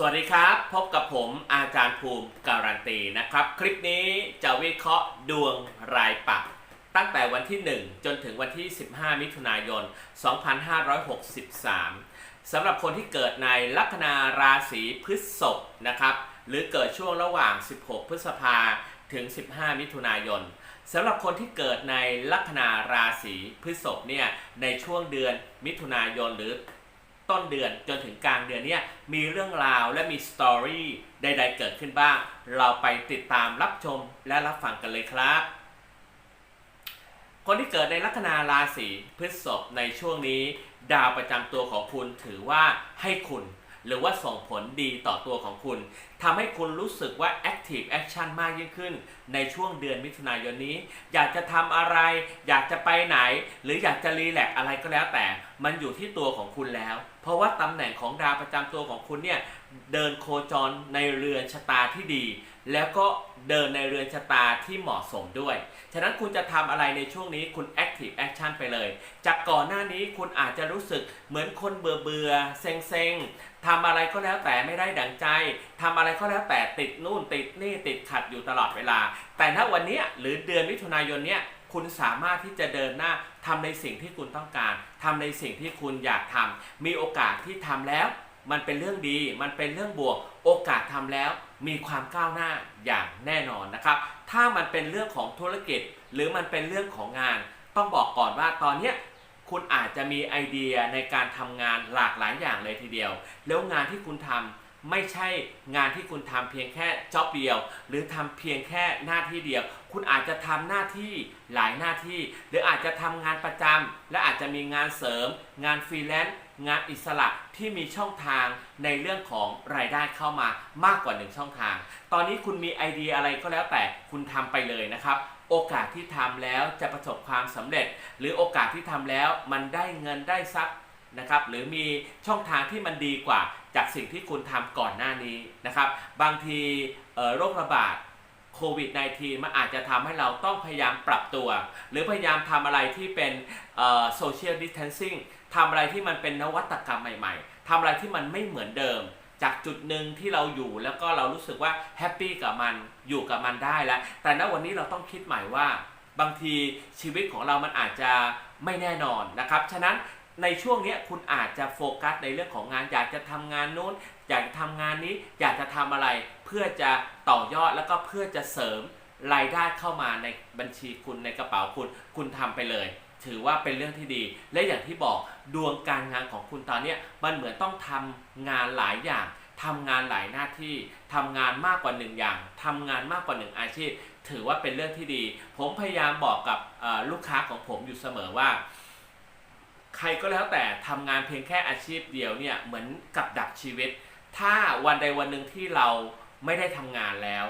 สวัสดีครับ พบกับผมอาจารย์ภูมิการันตีนะครับ คลิปนี้จะวิเคราะห์ดวงรายปัก ตั้งแต่วันที่ 1 จนถึงวันที่ 15 มิถุนายน 2563 สำหรับคนที่เกิดในลัคนาราศีพฤษภนะครับ หรือเกิดช่วงระหว่าง 16 พฤษภาถึง 15 มิถุนายนสำหรับคนที่เกิดในลัคนาราศีพฤษภเนี่ยในช่วงเดือนมิถุนายนหรือ ต้นเดือนจนถึงกลางเดือนเนี่ยมีเรื่องราวและมีสตอรี่ใดๆเกิดขึ้นบ้าง เราไปติดตามรับชมและรับฟังกันเลยครับ คนที่เกิดในลัคนาราศีพฤษภในช่วงนี้ ดาวประจำตัวของคุณถือว่าให้คุณ หรือว่าส่งผลดีต่อตัวของคุณทำให้คุณรู้สึกว่า Active Action มากยิ่งขึ้น ในช่วงเดือนมิถุนายนนี้ อยากจะทำอะไร อยากจะไปไหน หรืออยากจะรีแลกอะไรก็แล้วแต่ มันอยู่ที่ตัวของคุณแล้ว เพราะว่าตำแหน่งของดาวประจำตัวของคุณเนี่ย เดินโคจรในเรือนชะตาที่ดี แล้วก็เดินในเรือนชะตาที่เหมาะสมด้วย ฉะนั้นคุณจะทำอะไรในช่วงนี้คุณ Active Action ไปเลย จากก่อนหน้านี้คุณอาจจะรู้สึกเหมือนคนเบื่อเบื่อเซ็งเซ็งทำอะไรก็แล้วแต่ไม่ได้ดังใจทำอะไรก็แล้วแต่ติดนู่นติดนี่ติดขัดอยู่ตลอดเวลา แต่ณวันนี้หรือเดือนมิถุนายนเนี้ยคุณสามารถที่จะเดินหน้าทำในสิ่งที่คุณต้องการทำในสิ่งที่คุณอยากทำมีโอกาสที่ทำแล้ว มันเป็นเรื่องดี มันเป็นเรื่องบวก โอกาสทำแล้วมีความก้าวหน้าอย่างแน่นอนนะครับ ถ้ามันเป็นเรื่องของธุรกิจ หรือมันเป็นเรื่องของงาน ต้องบอกก่อนว่าตอนเนี้ยคุณอาจจะมีไอเดียในการทำงานหลากหลายอย่างเลยทีเดียว แล้วงานที่คุณทำ ไม่ใช่งานที่คุณทำเพียงแค่จ็อบเดียว หรือทำเพียงแค่หน้าที่เดียว คุณอาจจะทำหน้าที่หลายหน้าที่ หรืออาจจะทำงานประจำและอาจจะมีงานเสริม งานฟรีแลนซ์งานอิสระที่มีช่องทางในเรื่องของรายได้เข้ามามากกว่าหนึ่งช่องทาง ตอนนี้คุณมีไอเดียอะไรก็แล้วแต่คุณทำไปเลยนะครับโอกาสที่ทำแล้วจะประสบความสำเร็จ หรือโอกาสที่ทำแล้วมันได้เงินได้ทรัพย์นะครับหรือมีช่องทางที่มันดีกว่าจากสิ่งที่คุณทำก่อนหน้านี้นะครับ บางทีโรคระบาดโควิด -19 มันอาจจะทำให้เราต้องพยายามปรับตัว หรือพยายามทำอะไรที่เป็นโซเชียลดิสเทนซิ่งทำอะไรที่มันเป็นนวัตกรรมใหม่ๆทำอะไรที่มันไม่เหมือนเดิม จากจุดหนึ่งที่เราอยู่แล้วก็เรารู้สึกว่าแฮปปี้กับมันอยู่กับมันได้แล้ว แต่ณวันนี้เราต้องคิดใหม่ว่าบางทีชีวิตของเรามันอาจจะไม่แน่นอนนะครับ ฉะนั้น ในช่วงนี้คุณอาจจะโฟกัสในเรื่องของงาน อยากจะทำงานนู้น อยากจะทำงานนี้ อยากจะทำอะไรเพื่อจะต่อยอดแล้วก็เพื่อจะเสริมรายได้เข้ามาในบัญชีคุณในกระเป๋าคุณ คุณทำไปเลย ถือว่าเป็นเรื่องที่ดี และอย่างที่บอกดวงการงานของคุณตอนนี้มันเหมือนต้องทำงานหลายอย่างทำงานหลายหน้าที่ทำงานมากกว่าหนึ่งอย่างทำงานมากกว่าหนึ่งอาชีพ ถือว่าเป็นเรื่องที่ดี ผมพยายามบอกกับลูกค้าของผมอยู่เสมอว่า ใครก็แล้วแต่ทำงานเพียงแค่อาชีพเดียวเนี่ยเหมือนกับดักชีวิต ถ้าวันใดวันหนึ่งที่เราไม่ได้ทำงานแล้ว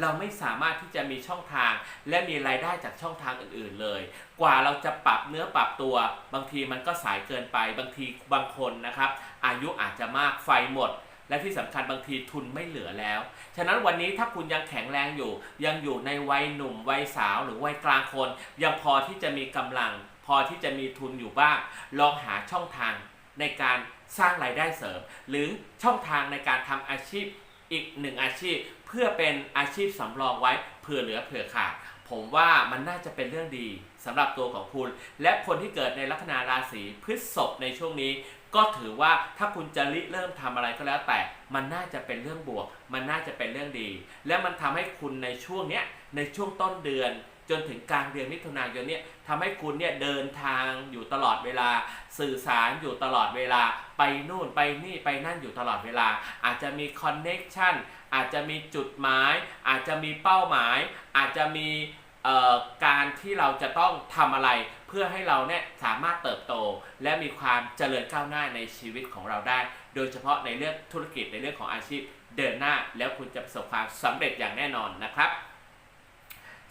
เราไม่สามารถที่จะมีช่องทาง และมีรายได้จากช่องทางอื่น ๆเลย กว่าเราจะปรับเนื้อปรับตัว บางทีมันก็สายเกินไป บางทีบางคนนะครับ อายุอาจจะมากไฟหมดและที่สำคัญบางทีทุนไม่เหลือแล้ว ฉะนั้นวันนี้ถ้าคุณยังแข็งแรงอยู่ ยังอยู่ในวัยหนุ่มวัยสาวหรือวัยกลางคน ยังพอที่จะมีกำลัง พอที่จะมีทุนอยู่บ้าง ลองหาช่องทางในการสร้างรายได้เสริม หรือช่องทางในการทำอาชีพอีกหนึ่งอาชีพ เพื่อเป็นอาชีพสำรองไว้เผื่อเหลือเผื่อขาดผมว่ามันน่าจะเป็นเรื่องดีสำหรับตัวของคุณ และคนที่เกิดในลัคนาราศีพฤษภในช่วงนี้ ก็ถือว่าถ้าคุณจะริเริ่มทำอะไรก็แล้วแต่ มันน่าจะเป็นเรื่องบวก มันน่าจะเป็นเรื่องดี และมันทำให้คุณในช่วงเนี้ยในช่วงต้นเดือน จนถึงกลางเดือนมิถุนายนเนี่ยทำให้คุณเนี่ยเดินทางอยู่ตลอดเวลา สื่อสารอยู่ตลอดเวลา ไปนู่นไปนี่ไปนั่นอยู่ตลอดเวลา อาจจะมีคอนเน็ชันอาจจะมีจุดหมาย อาจจะมีเป้าหมาย อาจจะมีเอ่อการที่เราจะต้องทำอะไรเพื่อให้เราเนี่ยสามารถเติบโต และมีความเจริญก้าวหน้าในชีวิตของเราได้ โดยเฉพาะในเรื่องธุรกิจในเรื่องของอาชีพเดินหน้าแล้วคุณจะประสบความสำเร็จอย่างแน่นอนนะครับ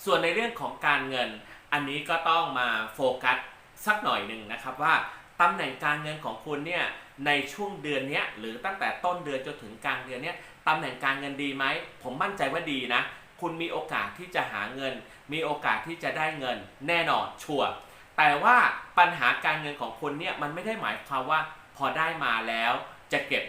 ส่วนในเรื่องของการเงิน อันนี้ก็ต้องมาโฟกัสสักหน่อยหนึ่งนะครับว่าตำแหน่งการเงินของคุณเนี่ยในช่วงเดือนนี้หรือตั้งแต่ต้นเดือนจนถึงกลางเดือนเนี้ยตำแหน่งการเงินดีไหม ผมมั่นใจว่าดีนะ คุณมีโอกาสที่จะหาเงิน มีโอกาสที่จะได้เงินแน่นอนชัวร์แต่ว่าปัญหาการเงินของคุณเนี่ยมันไม่ได้หมายความว่าพอได้มาแล้วจะเก็บ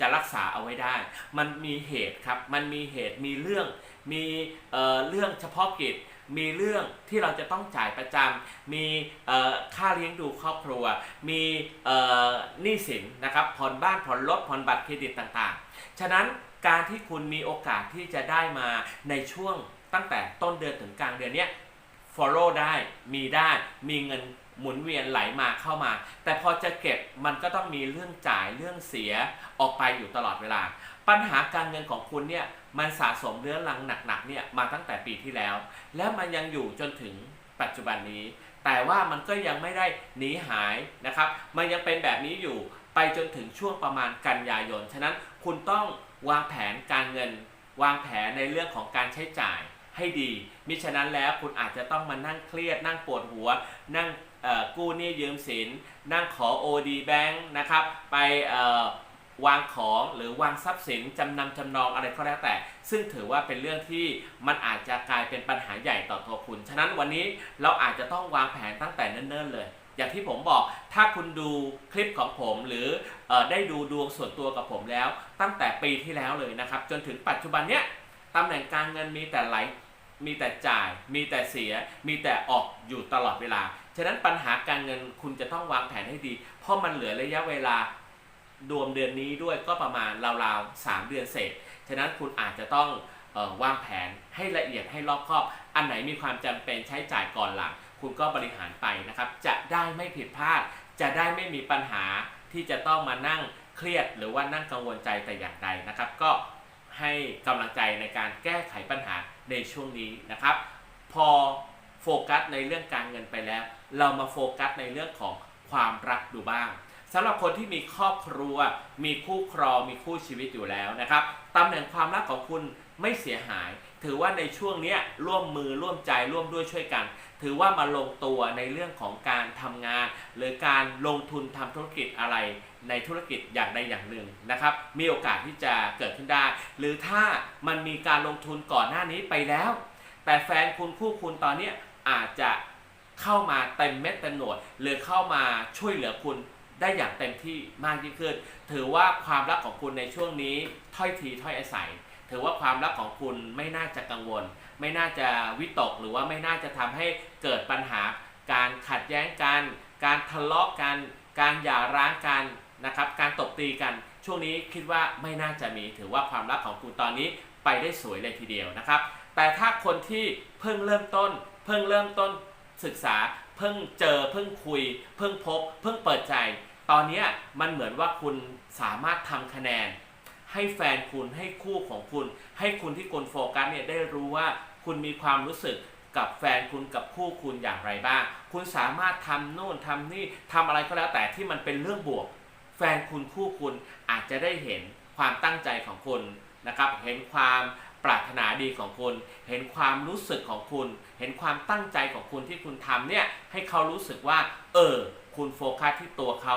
จะรักษาเอาไว้ได้ มันมีเหตุครับ มันมีเหตุมีเรื่อง มีเอ่อเรื่องเฉพาะกิจ มีเรื่องที่เราจะต้องจ่ายประจำมีเอ่อค่าเลี้ยงดูครอบครัว มีเอ่อหนี้สินนะครับผ่อนบ้านผ่อนรถผ่อนบัตรเครดิตต่างๆ ฉะนั้นการที่คุณมีโอกาสที่จะได้มาในช่วงตั้งแต่ต้นเดือนถึงกลางเดือนเนี้ย follow ได้มีได้มีเงิน หมุนเวียนไหลมาเข้ามา แต่พอจะเก็บมันก็ต้องมีเรื่องจ่ายเรื่องเสียออกไปอยู่ตลอดเวลา ปัญหาการเงินของคุณเนี่ยมันสะสมเรื้อรังหนักๆเนี่ยมาตั้งแต่ปีที่แล้ว แล้วมันยังอยู่จนถึงปัจจุบันนี้ แต่ว่ามันก็ยังไม่ได้หนีหายนะครับ มันยังเป็นแบบนี้อยู่ไปจนถึงช่วงประมาณกันยายน ฉะนั้นคุณต้องวางแผนการเงิน วางแผนในเรื่องของการใช้จ่ายให้ดี มิฉะนั้นแล้วคุณอาจจะต้องมานั่งเครียดนั่งปวดหัว นั่ง กู้หนี้ยืมสิน นั่งขอ OD Bank นะครับ ไปวางของหรือวางทรัพย์สินจำนำจำนองอะไรก็แล้วแต่ ซึ่งถือว่าเป็นเรื่องที่มันอาจจะกลายเป็นปัญหาใหญ่ต่อตัวคุณ ฉะนั้นวันนี้เราอาจจะต้องวางแผนตั้งแต่เนิ่นๆเลย อย่างที่ผมบอกถ้าคุณดูคลิปของผมหรือเออได้ดูดวงส่วนตัวกับผมแล้ว ตั้งแต่ปีที่แล้วเลยนะครับ จนถึงปัจจุบันเนี้ยตำแหน่งการเงินมีแต่ไหลมีแต่จ่าย มีแต่เสีย มีแต่ออกอยู่ตลอดเวลา ฉะนั้นปัญหาการเงินคุณจะต้องวางแผนให้ดี เพราะมันเหลือระยะเวลาดวมเดือนนี้ด้วยก็ประมาณราวๆ3เดือนเศษ ฉะนั้นคุณอาจจะต้องออวางแผนให้ละเอียดให้รอบคอบ อันไหนมีความจำเป็นใช้จ่ายก่อนหลัง คุณก็บริหารไปนะครับ จะได้ไม่ผิดพลาด จะได้ไม่มีปัญหาที่จะต้องมานั่งเครียดหรือว่านั่งกังวลใจแต่อย่างใดนะครับ ก็ให้กำลังใจในการแก้ไขปัญหาในช่วงนี้นะครับ พอโฟกัสในเรื่องการเงินไปแล้ว เรามาโฟกัสในเรื่องของความรักดูบ้างสำหรับคนที่มีครอบครัว มีคู่ครองมีคู่ชีวิตอยู่แล้วนะครับตำแหน่งความรักของคุณไม่เสียหาย ถือว่าในช่วงนี้ร่วมมือร่วมใจร่วมด้วยช่วยกัน ถือว่ามาลงตัวในเรื่องของการทำงาน หรือการลงทุนทำธุรกิจอะไร ในธุรกิจอย่างใดอย่างหนึ่งนะครับ มีโอกาสที่จะเกิดขึ้นได้ หรือถ้ามันมีการลงทุนก่อนหน้านี้ไปแล้ว แต่แฟนคุณคู่คุณตอนนี้อาจจะ เข้ามาเต็มเม็ดเต็มหน่วยหรือเข้ามาช่วยเหลือคุณได้อย่างเต็มที่มากยิ่งขึ้น ถือว่าความรักของคุณในช่วงนี้ถ้อยทีถ้อยอาศัย ถือว่าความรักของคุณไม่น่าจะกังวล ไม่น่าจะวิตกหรือว่าไม่น่าจะทำให้เกิดปัญหา การขัดแย้งกัน การทะเลาะกัน การหย่าร้างกันนะครับ การตบตีกัน ช่วงนี้คิดว่าไม่น่าจะมี ถือว่าความรักของคุณตอนนี้ไปได้สวยเลยทีเดียวนะครับ แต่ถ้าคนที่เพิ่งเริ่มต้น เพิ่งเริ่มต้น ศึกษาเพิ่งเจอเพิ่งคุย เพิ่งพบ เพิ่งเปิดใจ ตอนนี้มันเหมือนว่าคุณสามารถทำคะแนน ให้แฟนคุณให้คู่ของคุณ ให้คุณที่คุณโฟกัสเนี่ยได้รู้ว่าคุณมีความรู้สึกกับแฟนคุณกับคู่คุณอย่างไรบ้าง คุณสามารถทำโน่นทำนี่ทำอะไรก็แล้วแต่ที่มันเป็นเรื่องบวก แฟนคุณคู่คุณอาจจะได้เห็นความตั้งใจของคุณนะครับเห็นความ ปรารถนาดีของคุณ เห็นความรู้สึกของคุณ เห็นความตั้งใจของคุณที่คุณทำเนี่ยให้เขารู้สึกว่า เออ คุณโฟกัสที่ตัวเขา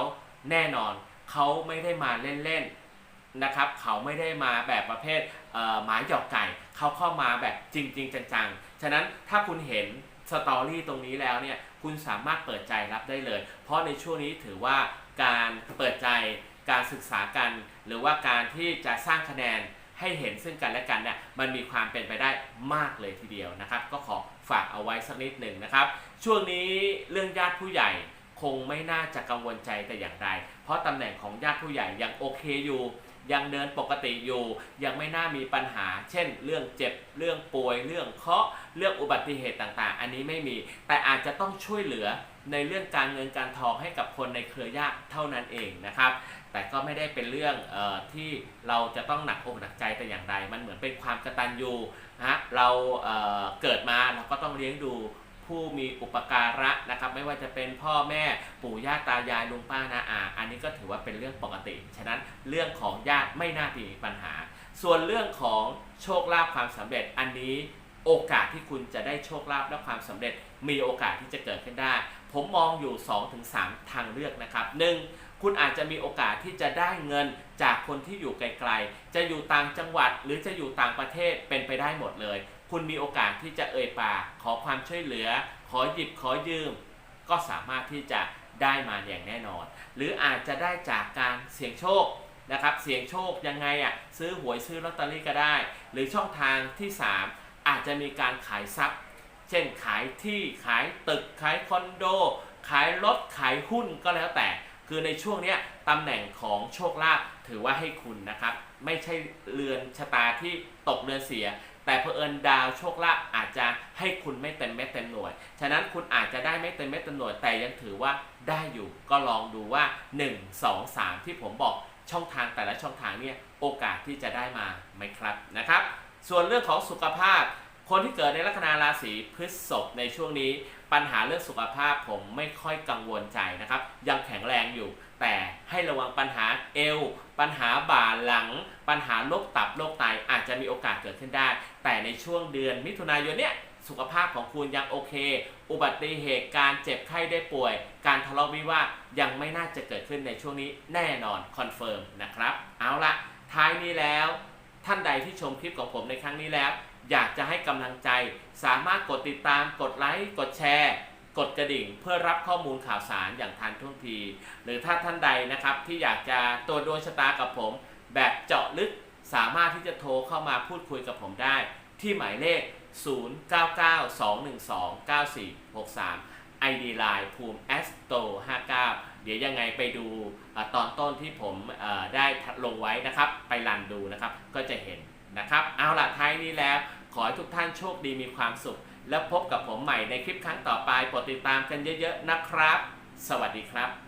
แน่นอน เขาไม่ได้มาเล่นๆนะครับ เขาไม่ได้มาแบบประเภทเออหมาหยอกไก่ เขาเข้ามาแบบจริง ๆ จังๆ ฉะนั้นถ้าคุณเห็นสตอรี่ตรงนี้แล้วเนี่ยคุณสามารถเปิดใจรับได้เลย เพราะในช่วงนี้ถือว่าการเปิดใจการศึกษากัน หรือว่าการที่จะสร้างคะแนน ให้เห็นซึ่งกันและกันเนี่ยมันมีความเป็นไปได้มากเลยทีเดียวนะครับ ก็ขอฝากเอาไว้สักนิดหนึ่งนะครับ ช่วงนี้เรื่องญาติผู้ใหญ่คงไม่น่าจะกังวลใจแต่อย่างใด เพราะตำแหน่งของญาติผู้ใหญ่ยังโอเคอยู่ ยังเดินปกติอยู่ ยังไม่น่ามีปัญหา เช่น เรื่องเจ็บ เรื่องป่วย เรื่องเคาะ เรื่องอุบัติเหตุต่างๆ อันนี้ไม่มี แต่อาจจะต้องช่วยเหลือ ในเรื่องการเงินการทองให้กับคนในเครือญาติเท่านั้นเองนะครับ แต่ก็ไม่ได้เป็นเรื่องออที่เราจะต้องหนักอกหนักใจแต่อย่างใด มันเหมือนเป็นความกระตัญญูนะเราเเกิดมาเราก็ต้องเลี้ยงดูผู้มีอุปการะนะครับ ไม่ว่าจะเป็นพ่อแม่ปู่ย่าตายายลุงป้านาอา อันนี้ก็ถือว่าเป็นเรื่องปกติ ฉะนั้นเรื่องของญาติไม่น่ามีปัญหา ส่วนเรื่องของโชคลาภความสำเร็จอันนี้ โอกาสที่คุณจะได้โชคลาภและความสำเร็จมีโอกาสที่จะเกิดขึ้นได้ ผมมองอยู่ 2-3 ทางเลือกนะครับ 1. คุณอาจจะมีโอกาสที่จะได้เงินจากคนที่อยู่ไกลๆ จะอยู่ต่างจังหวัดหรือจะอยู่ต่างประเทศเป็นไปได้หมดเลย คุณมีโอกาสที่จะเอ่ยปากขอความช่วยเหลือ ขอหยิบขอยืม ก็สามารถที่จะได้มาอย่างแน่นอน หรืออาจจะได้จากการเสี่ยงโชคนะครับ เสี่ยงโชคยังไงอะซื้อหวยซื้อลอตเตอรี่ก็ได้ หรือช่องทางที่ 3 อาจจะมีการขายทรัพย์ เช่นขายที่ขายตึกขายคอนโด ขายรถขายหุ้นก็แล้วแต่ คือในช่วงนี้ตำแหน่งของโชคลาภถือว่าให้คุณนะครับ ไม่ใช่เรือนชะตาที่ตกเรือนเสีย แต่เผอิญดาวโชคลาภอาจจะให้คุณไม่เต็มเม็ดเต็มหน่วย ฉะนั้นคุณอาจจะได้ไม่เต็มเม็ดเต็มหน่วยแต่ยังถือว่าได้อยู่ก็ลองดูว่า 1 2 3 ที่ผมบอกช่องทางแต่ละช่องทางเนี่ยโอกาสที่จะได้มาไหมครับนะครับ ส่วนเรื่องของสุขภาพ คนที่เกิดในลัคนาราศีพฤษภในช่วงนี้ ปัญหาเรื่องสุขภาพผมไม่ค่อยกังวลใจนะครับ ยังแข็งแรงอยู่ แต่ให้ระวังปัญหาเอว ปัญหาบ่าหลัง ปัญหาโรคตับโรคไตอาจจะมีโอกาสเกิดขึ้นได้ แต่ในช่วงเดือนมิถุนายนเนี่ยสุขภาพของคุณยังโอเค อุบัติเหตุการเจ็บไข้ได้ป่วย การทะเลาะวิวาทยังไม่น่าจะเกิดขึ้นในช่วงนี้แน่นอนคอนเฟิร์มนะครับ เอาละท้ายนี้แล้ว ท่านใดที่ชมคลิปของผมในครั้งนี้แล้ว อยากจะให้กำลังใจสามารถกดติดตาม กดไลค์ กดแชร์ กดกระดิ่ง เพื่อรับข้อมูลข่าวสารอย่างทันท่วงที หรือถ้าท่านใดนะครับที่อยากจะตัวจดวงชะตากับผม แบบเจาะลึกสามารถที่จะโทรเข้ามาพูดคุยกับผมได้ ที่หมายเลข 0992129463 ID Line ภูมิ a s t o 59 ดี๋ยวยังไงไปดูอตอนต้นที่ผมได้ลงไว้นะครับ ไปรันดูนะครับก็จะเห็นนะครับ เอาล่ะท้ายนี้แล้ว ขอให้ทุกท่านโชคดีมีความสุข แล้วพบกับผมใหม่ในคลิปครั้งต่อไปโปรดติดตามกันเยอะๆนะครับ สวัสดีครับ